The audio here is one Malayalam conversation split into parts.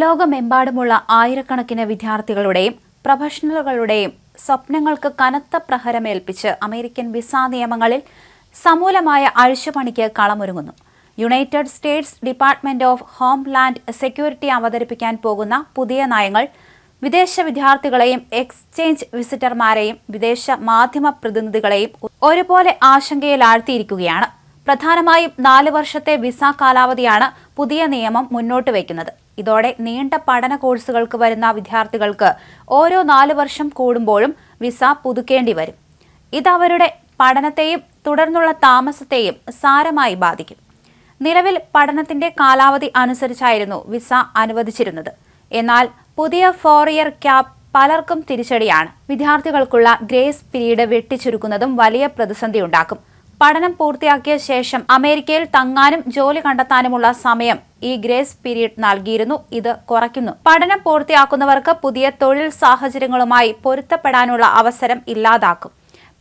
ലോകമെമ്പാടുമുള്ള ആയിരക്കണക്കിന് വിദ്യാർത്ഥികളുടെയും പ്രൊഫഷണലുകളുടെയും സ്വപ്നങ്ങൾക്ക് കനത്ത പ്രഹരമേൽപ്പിച്ച് അമേരിക്കൻ വിസ നിയമങ്ങളിൽ സമൂലമായ അഴിച്ചുപണിക്ക് കളമൊരുങ്ങുന്നു. United States department of homeland security അവതരിപ്പിക്കാൻ പോകുന്ന പുതിയ നയങ്ങൾ വിദേശ വിദ്യാർത്ഥികളെയും എക്സ്ചേഞ്ച് വിസിറ്റർമാരെയും വിദേശ മാധ്യമ പ്രതിനിധികളെയും ഒരുപോലെ ആശങ്കയിലാഴ്ത്തിയിരിക്കുകയാണ്. പ്രധാനമായും നാല് വർഷത്തെ വിസ കാലാവധിയാണ് പുതിയ നിയമം മുന്നോട്ട് വയ്ക്കുന്നത്. ഇതോടെ നീണ്ട പഠന കോഴ്സുകൾക്ക് വരുന്ന വിദ്യാർത്ഥികൾക്ക് ഓരോ നാല് വർഷം കൂടുമ്പോഴും വിസ പുതുക്കേണ്ടി വരും. ഇത് അവരുടെ പഠനത്തെയും തുടർന്നുള്ള താമസത്തെയും സാരമായി ബാധിക്കും. നിലവിൽ പഠനത്തിന്റെ കാലാവധി അനുസരിച്ചായിരുന്നു വിസ അനുവദിച്ചിരുന്നത്. എന്നാൽ പുതിയ ഫോർ ഇയർ ക്യാപ് പലർക്കും തിരിച്ചടിയാണ്. വിദ്യാർത്ഥികൾക്കുള്ള ഗ്രേസ് പിരീഡ് വെട്ടിച്ചുരുക്കുന്നതും വലിയ പ്രതിസന്ധി ഉണ്ടാക്കും പഠനം പൂർത്തിയാക്കിയ ശേഷം അമേരിക്കയിൽ തങ്ങാനും ജോലി കണ്ടെത്താനുമുള്ള സമയം ഈ ഗ്രേസ് പീരീഡ് നൽകിയിരുന്നു. ഇത് കുറയ്ക്കുന്നു. പഠനം പൂർത്തിയാക്കുന്നവർക്ക് പുതിയ തൊഴിൽ സാഹചര്യങ്ങളുമായി പൊരുത്തപ്പെടാനുള്ള അവസരം ഇല്ലാതാക്കും.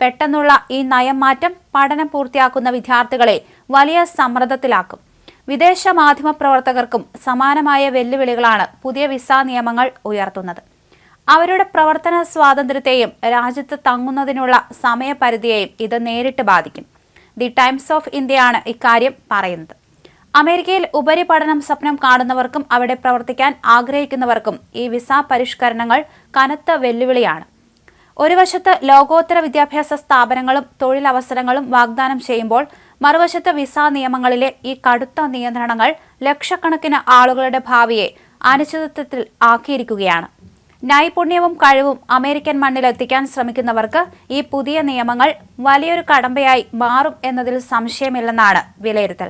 പെട്ടെന്നുള്ള ഈ നയം മാറ്റം പഠനം പൂർത്തിയാക്കുന്ന വിദ്യാർത്ഥികളെ വലിയ സമ്മർദ്ദത്തിലാക്കും. വിദേശ മാധ്യമ പ്രവർത്തകർക്കും സമാനമായ വെല്ലുവിളികളാണ് പുതിയ വിസ നിയമങ്ങൾ ഉയർത്തുന്നത്. അവരുടെ പ്രവർത്തന സ്വാതന്ത്ര്യത്തെയും രാജ്യത്ത് തങ്ങുന്നതിനുള്ള സമയപരിധിയെയും ഇത് നേരിട്ട് ബാധിക്കും. ദി ടൈംസ് ഓഫ് ഇന്ത്യയാണ് ഇക്കാര്യം പറയുന്നത്. അമേരിക്കയിൽ ഉപരിപഠനം സ്വപ്നം കാണുന്നവർക്കും അവിടെ പ്രവർത്തിക്കാൻ ആഗ്രഹിക്കുന്നവർക്കും ഈ വിസ പരിഷ്കരണങ്ങൾ കനത്ത വെല്ലുവിളിയാണ്. ഒരു വശത്ത് ലോകോത്തര വിദ്യാഭ്യാസ സ്ഥാപനങ്ങളും തൊഴിലവസരങ്ങളും വാഗ്ദാനം ചെയ്യുമ്പോൾ മറുവശത്ത് വിസ നിയമങ്ങളിലെ ഈ കടുത്ത നിയന്ത്രണങ്ങൾ ലക്ഷക്കണക്കിന് ആളുകളുടെ ഭാവിയെ അനിശ്ചിതത്വത്തിൽ ആക്കിയിരിക്കുകയാണ്. നൈപുണ്യവും കഴിവും അമേരിക്കൻ മണ്ണിലെത്തിക്കാൻ ശ്രമിക്കുന്നവർക്ക് ഈ പുതിയ നിയമങ്ങൾ വലിയൊരു കടമ്പയായി മാറും എന്നതിൽ സംശയമില്ലെന്നാണ് വിലയിരുത്തൽ.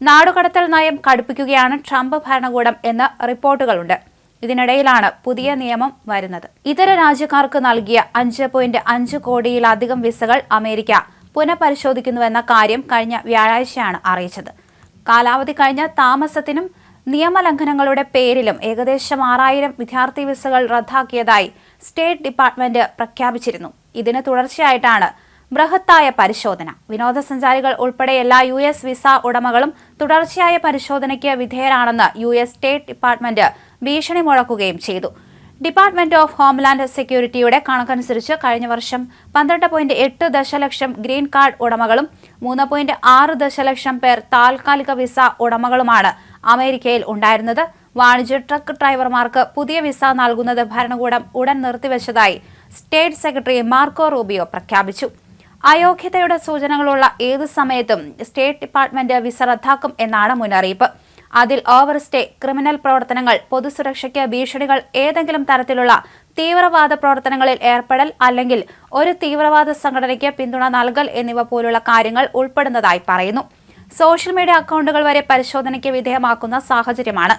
നാടുകടത്തൽ നയം കടുപ്പിക്കുകയാണ് ട്രംപ് ഭരണകൂടം എന്ന റിപ്പോർട്ടുകളുണ്ട്. ഇതിനിടയിലാണ് പുതിയ നിയമം വരുന്നത്. ഇതര രാജ്യക്കാർക്ക് നൽകിയ അഞ്ച് പോയിന്റ് അഞ്ച് കോടിയിലധികം വിസകൾ അമേരിക്ക പുനഃപരിശോധിക്കുന്നുവെന്ന കാര്യം കഴിഞ്ഞ വ്യാഴാഴ്ചയാണ് അറിയിച്ചത്. കാലാവധി കഴിഞ്ഞ താമസത്തിനും നിയമലംഘനങ്ങളുടെ പേരിലും ഏകദേശം ആറായിരം വിദ്യാർത്ഥി വിസകൾ റദ്ദാക്കിയതായി സ്റ്റേറ്റ് ഡിപ്പാർട്ട്മെന്റ് പ്രഖ്യാപിച്ചിരുന്നു. ഇതിന് തുടർച്ചയായിട്ടാണ് ബൃഹത്തായ പരിശോധന. വിനോദസഞ്ചാരികൾ ഉൾപ്പെടെ എല്ലാ യു എസ് വിസ ഉടമകളും തുടർച്ചയായ പരിശോധനയ്ക്ക് വിധേയരാണെന്ന് യു എസ് സ്റ്റേറ്റ് ഡിപ്പാർട്ട്മെന്റ് ഭീഷണി മുഴക്കുകയും ചെയ്തു. ഡിപ്പാർട്ട്മെന്റ് ഓഫ് ഹോംലാൻഡ് സെക്യൂരിറ്റിയുടെ കണക്കനുസരിച്ച് കഴിഞ്ഞ വർഷം പന്ത്രണ്ട് പോയിന്റ് എട്ട് ദശലക്ഷം ഗ്രീൻ കാർഡ് ഉടമകളും മൂന്ന് പോയിന്റ് ആറ് ദശലക്ഷം പേർ താൽക്കാലിക വിസ ഉടമകളുമാണ് അമേരിക്കയിൽ ഉണ്ടായിരുന്നത്. വാണിജ്യ ട്രക്ക് ഡ്രൈവർമാർക്ക് പുതിയ വിസ നൽകുന്നത് ഭരണകൂടം ഉടൻ നിർത്തിവെച്ചതായി സ്റ്റേറ്റ് സെക്രട്ടറി മാർക്കോ റൂബിയോ പ്രഖ്യാപിച്ചു. അയോഗ്യതയുടെ സൂചനകളുള്ള ഏത് സമയത്തും സ്റ്റേറ്റ് ഡിപ്പാർട്ട്മെന്റ് വിസ റദ്ദാക്കും എന്നാണ് മുന്നറിയിപ്പ്. അതിൽ ഓവർസ്റ്റേ ക്രിമിനൽ പ്രവർത്തനങ്ങൾ പൊതുസുരക്ഷയ്ക്ക് ഭീഷണികൾ ഏതെങ്കിലും തരത്തിലുള്ള തീവ്രവാദ പ്രവർത്തനങ്ങളിൽ ഏർപ്പെടൽ അല്ലെങ്കിൽ ഒരു തീവ്രവാദ സംഘടനയ്ക്ക് പിന്തുണ നൽകൽ എന്നിവ പോലുള്ള കാര്യങ്ങൾ ഉൾപ്പെടുന്നതായി പറയുന്നു. സോഷ്യൽ മീഡിയ അക്കൗണ്ടുകൾ വരെ പരിശോധനയ്ക്ക് വിധേയമാക്കുന്ന സാഹചര്യമാണ്.